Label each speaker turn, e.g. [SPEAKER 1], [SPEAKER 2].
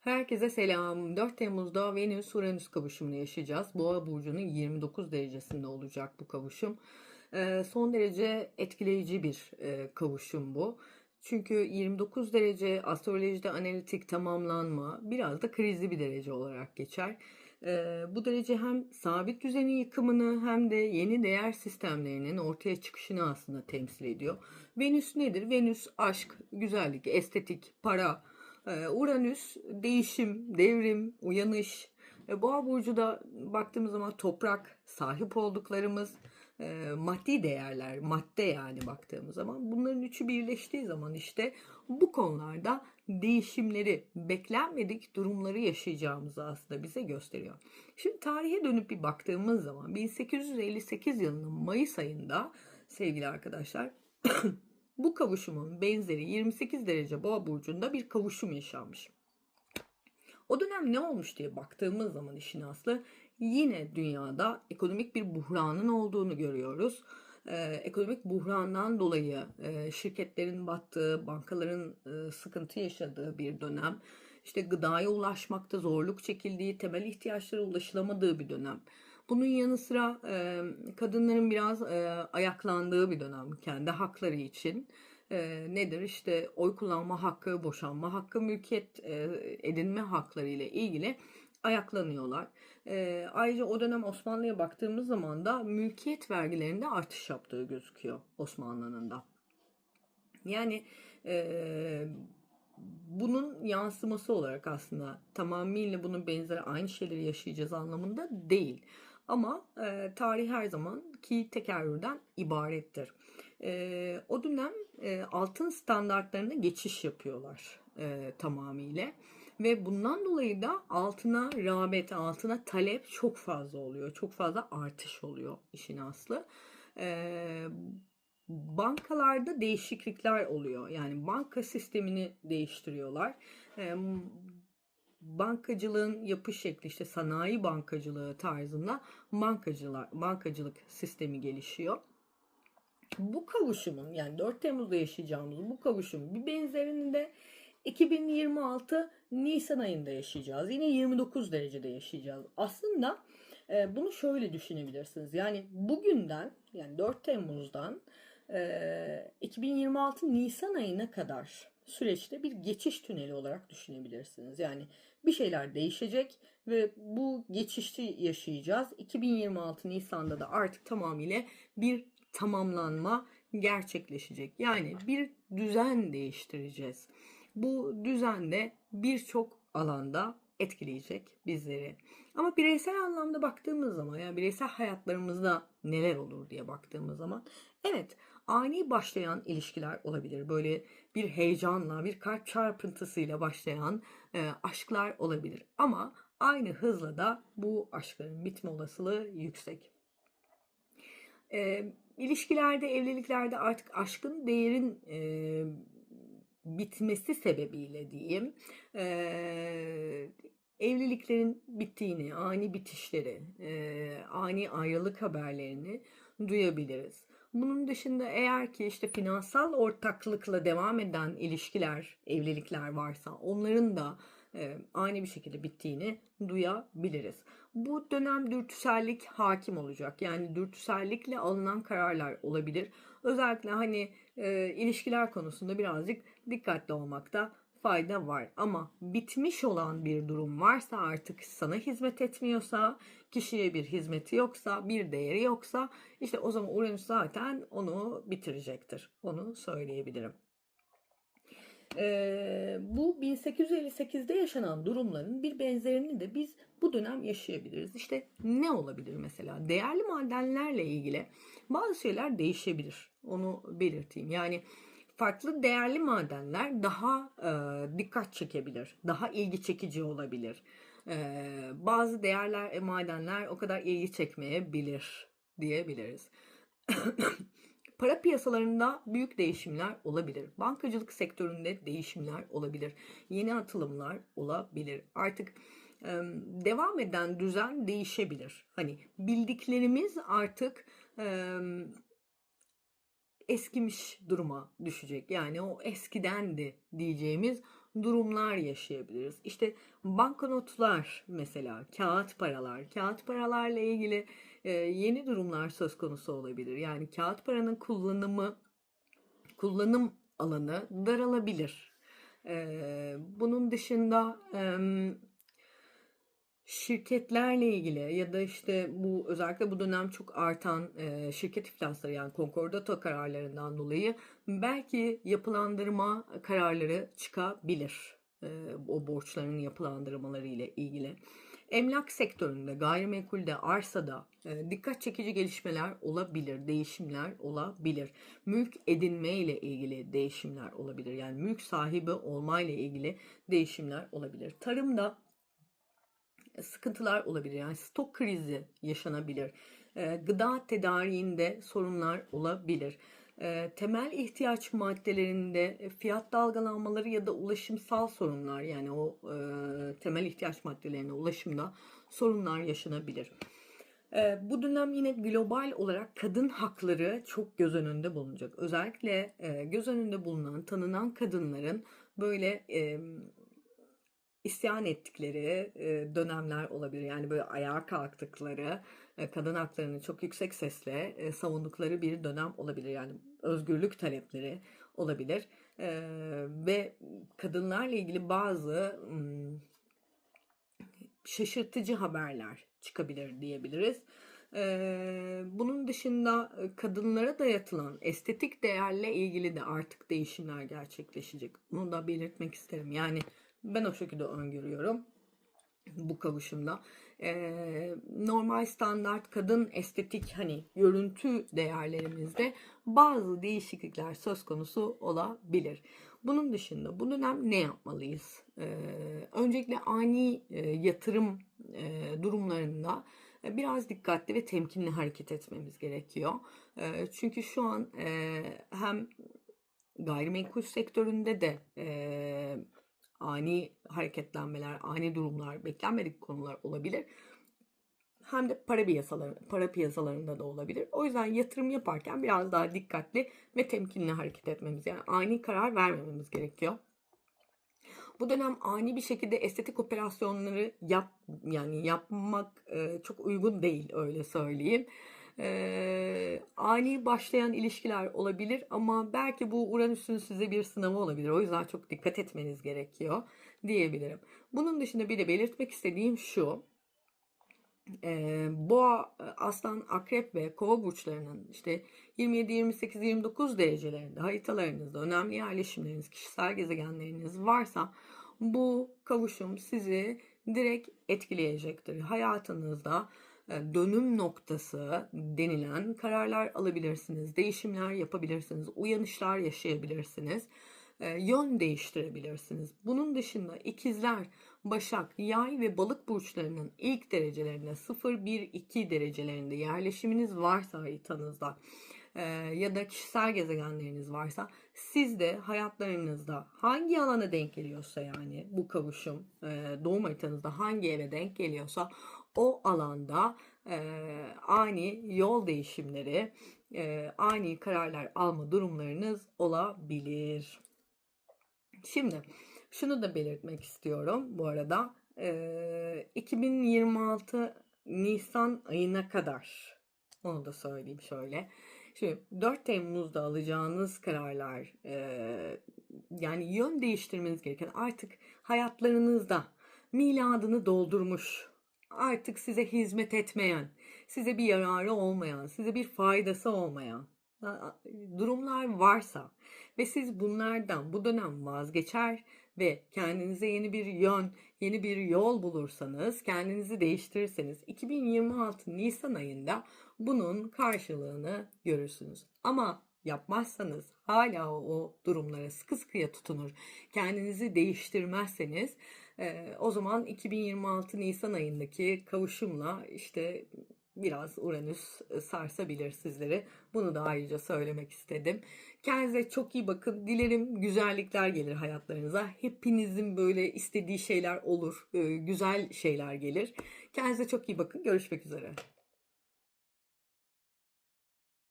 [SPEAKER 1] Herkese selam. 4 Temmuz'da Venüs-Uranüs kavuşumunu yaşayacağız. Boğa burcunun 29 derecesinde olacak bu kavuşum. Ee, son derece etkileyici bir e, kavuşum bu. Çünkü 29 derece astrolojide analitik tamamlanma biraz da krizli bir derece olarak geçer. Ee, bu derece hem sabit düzenin yıkımını hem de yeni değer sistemlerinin ortaya çıkışını aslında temsil ediyor. Venüs nedir? Venüs aşk, güzellik, estetik, para, Uranüs değişim, devrim, uyanış. Boğa burcu da baktığımız zaman toprak, sahip olduklarımız, e, maddi değerler, madde yani baktığımız zaman bunların üçü birleştiği zaman işte bu konularda değişimleri, beklenmedik durumları yaşayacağımızı aslında bize gösteriyor. Şimdi tarihe dönüp bir baktığımız zaman 1858 yılının Mayıs ayında sevgili arkadaşlar Bu kavuşumun benzeri 28 derece boğa burcunda bir kavuşum yaşanmış. O dönem ne olmuş diye baktığımız zaman işin aslı yine dünyada ekonomik bir buhranın olduğunu görüyoruz. Ee, ekonomik buhrandan dolayı e, şirketlerin battığı, bankaların e, sıkıntı yaşadığı bir dönem. İşte gıdaya ulaşmakta zorluk çekildiği, temel ihtiyaçlara ulaşılamadığı bir dönem. Bunun yanı sıra e, kadınların biraz e, ayaklandığı bir dönem kendi hakları için. E, nedir işte oy kullanma hakkı, boşanma hakkı, mülkiyet e, edinme hakları ile ilgili ayaklanıyorlar. E, ayrıca o dönem Osmanlı'ya baktığımız zaman da mülkiyet vergilerinde artış yaptığı gözüküyor Osmanlı'nın da. Yani e, bunun yansıması olarak aslında tamamıyla bunun benzeri aynı şeyleri yaşayacağız anlamında değil. Ama e, tarih her zaman ki tekerrürden ibarettir. E, o dönem e, altın standartlarına geçiş yapıyorlar e, tamamıyla. Ve bundan dolayı da altına rağbet, altına talep çok fazla oluyor. Çok fazla artış oluyor işin aslı. E, bankalarda değişiklikler oluyor. Yani banka sistemini değiştiriyorlar. E, bankacılığın yapı şekli işte sanayi bankacılığı tarzında bankacılar bankacılık sistemi gelişiyor. Bu kavuşumun yani 4 Temmuz'da yaşayacağımız bu kavuşumun bir benzerini de 2026 Nisan ayında yaşayacağız. Yine 29 derecede yaşayacağız. Aslında e, bunu şöyle düşünebilirsiniz. Yani bugünden yani 4 Temmuz'dan e, 2026 Nisan ayına kadar süreçte bir geçiş tüneli olarak düşünebilirsiniz. Yani bir şeyler değişecek ve bu geçişi yaşayacağız. 2026 Nisan'da da artık tamamıyla bir tamamlanma gerçekleşecek. Yani bir düzen değiştireceğiz. Bu düzende birçok alanda etkileyecek bizleri. Ama bireysel anlamda baktığımız zaman yani bireysel hayatlarımızda neler olur diye baktığımız zaman evet ani başlayan ilişkiler olabilir. Böyle bir heyecanla, bir kalp çarpıntısıyla başlayan e, aşklar olabilir. Ama aynı hızla da bu aşkların bitme olasılığı yüksek. E, ilişkilerde, evliliklerde artık aşkın değerin e, bitmesi sebebiyle diyeyim e, evliliklerin bittiğini, ani bitişleri, e, ani ayrılık haberlerini duyabiliriz. Bunun dışında eğer ki işte finansal ortaklıkla devam eden ilişkiler, evlilikler varsa onların da e, aynı bir şekilde bittiğini duyabiliriz. Bu dönem dürtüsellik hakim olacak. Yani dürtüsellikle alınan kararlar olabilir. Özellikle hani e, ilişkiler konusunda birazcık dikkatli olmakta fayda var. Ama bitmiş olan bir durum varsa artık sana hizmet etmiyorsa, kişiye bir hizmeti yoksa, bir değeri yoksa işte o zaman Uranüs zaten onu bitirecektir. Onu söyleyebilirim. Ee, bu 1858'de yaşanan durumların bir benzerini de biz bu dönem yaşayabiliriz. İşte ne olabilir mesela? Değerli madenlerle ilgili bazı şeyler değişebilir. Onu belirteyim. Yani farklı değerli madenler daha e, dikkat çekebilir, daha ilgi çekici olabilir. E, bazı değerler, e, madenler o kadar ilgi çekmeyebilir diyebiliriz. Para piyasalarında büyük değişimler olabilir. Bankacılık sektöründe değişimler olabilir. Yeni atılımlar olabilir. Artık e, devam eden düzen değişebilir. Hani bildiklerimiz artık e, eskimiş duruma düşecek. Yani o eskidendi diyeceğimiz durumlar yaşayabiliriz. İşte banknotlar mesela, kağıt paralar, kağıt paralarla ilgili e, yeni durumlar söz konusu olabilir. Yani kağıt paranın kullanımı, kullanım alanı daralabilir. E, bunun dışında şirketlerle ilgili ya da işte bu özellikle bu dönem çok artan e, şirket iflasları yani konkordato kararlarından dolayı belki yapılandırma kararları çıkabilir. E, o borçların yapılandırmaları ile ilgili. Emlak sektöründe, gayrimenkulde, arsada e, dikkat çekici gelişmeler olabilir, değişimler olabilir. Mülk edinme ile ilgili değişimler olabilir. Yani mülk sahibi olma ile ilgili değişimler olabilir. Tarımda sıkıntılar olabilir. Yani stok krizi yaşanabilir. E, gıda tedariğinde sorunlar olabilir. E, temel ihtiyaç maddelerinde fiyat dalgalanmaları ya da ulaşımsal sorunlar yani o e, temel ihtiyaç maddelerine ulaşımda sorunlar yaşanabilir. E, bu dönem yine global olarak kadın hakları çok göz önünde bulunacak. Özellikle e, göz önünde bulunan, tanınan kadınların böyle e, isyan ettikleri e, dönemler olabilir. Yani böyle ayağa kalktıkları, e, kadın haklarını çok yüksek sesle e, savundukları bir dönem olabilir. Yani özgürlük talepleri olabilir. Ve kadınlarla ilgili bazı şaşırtıcı haberler çıkabilir diyebiliriz. Bunun dışında kadınlara dayatılan estetik değerle ilgili de artık değişimler gerçekleşecek. Bunu da belirtmek isterim. Yani ben o şekilde öngörüyorum bu kavuşumda. Ee, normal standart kadın estetik hani görüntü değerlerimizde bazı değişiklikler söz konusu olabilir. Bunun dışında bu dönem ne yapmalıyız? Ee, öncelikle ani e, yatırım e, durumlarında e, biraz dikkatli ve temkinli hareket etmemiz gerekiyor. E, çünkü şu an e, hem gayrimenkul sektöründe de e, ani hareketlenmeler, ani durumlar, beklenmedik konular olabilir. Hem de para piyasaları, para piyasalarında da olabilir. O yüzden yatırım yaparken biraz daha dikkatli ve temkinli hareket etmemiz, yani ani karar vermememiz gerekiyor. Bu dönem ani bir şekilde estetik operasyonları yap yani yapmak e, çok uygun değil öyle söyleyeyim e, ani başlayan ilişkiler olabilir ama belki bu Uranüs'ün size bir sınavı olabilir. O yüzden çok dikkat etmeniz gerekiyor diyebilirim. Bunun dışında bir de belirtmek istediğim şu. E, boğa, aslan, akrep ve kova burçlarının işte 27, 28, 29 derecelerinde haritalarınızda önemli yerleşimleriniz, kişisel gezegenleriniz varsa bu kavuşum sizi direkt etkileyecektir. Hayatınızda dönüm noktası denilen kararlar alabilirsiniz, değişimler yapabilirsiniz, uyanışlar yaşayabilirsiniz, e, yön değiştirebilirsiniz. Bunun dışında ikizler, başak, yay ve balık burçlarının ilk derecelerinde 0, 1, 2 derecelerinde yerleşiminiz varsa haritanızda e, ya da kişisel gezegenleriniz varsa siz de hayatlarınızda hangi alana denk geliyorsa yani bu kavuşum doğum haritanızda hangi eve denk geliyorsa o alanda e, ani yol değişimleri, e, ani kararlar alma durumlarınız olabilir. Şimdi şunu da belirtmek istiyorum bu arada. E, 2026 Nisan ayına kadar onu da söyleyeyim şöyle. Şimdi 4 Temmuz'da alacağınız kararlar e, yani yön değiştirmeniz gereken artık hayatlarınızda miladını doldurmuş artık size hizmet etmeyen, size bir yararı olmayan, size bir faydası olmayan durumlar varsa ve siz bunlardan bu dönem vazgeçer ve kendinize yeni bir yön, yeni bir yol bulursanız, kendinizi değiştirirseniz 2026 Nisan ayında bunun karşılığını görürsünüz. Ama yapmazsanız hala o durumlara sıkı sıkıya tutunur. Kendinizi değiştirmezseniz e, o zaman 2026 Nisan ayındaki kavuşumla işte biraz Uranüs sarsabilir sizleri. Bunu da ayrıca söylemek istedim. Kendinize çok iyi bakın. Dilerim güzellikler gelir hayatlarınıza. Hepinizin böyle istediği şeyler olur. Güzel şeyler gelir. Kendinize çok iyi bakın. Görüşmek üzere.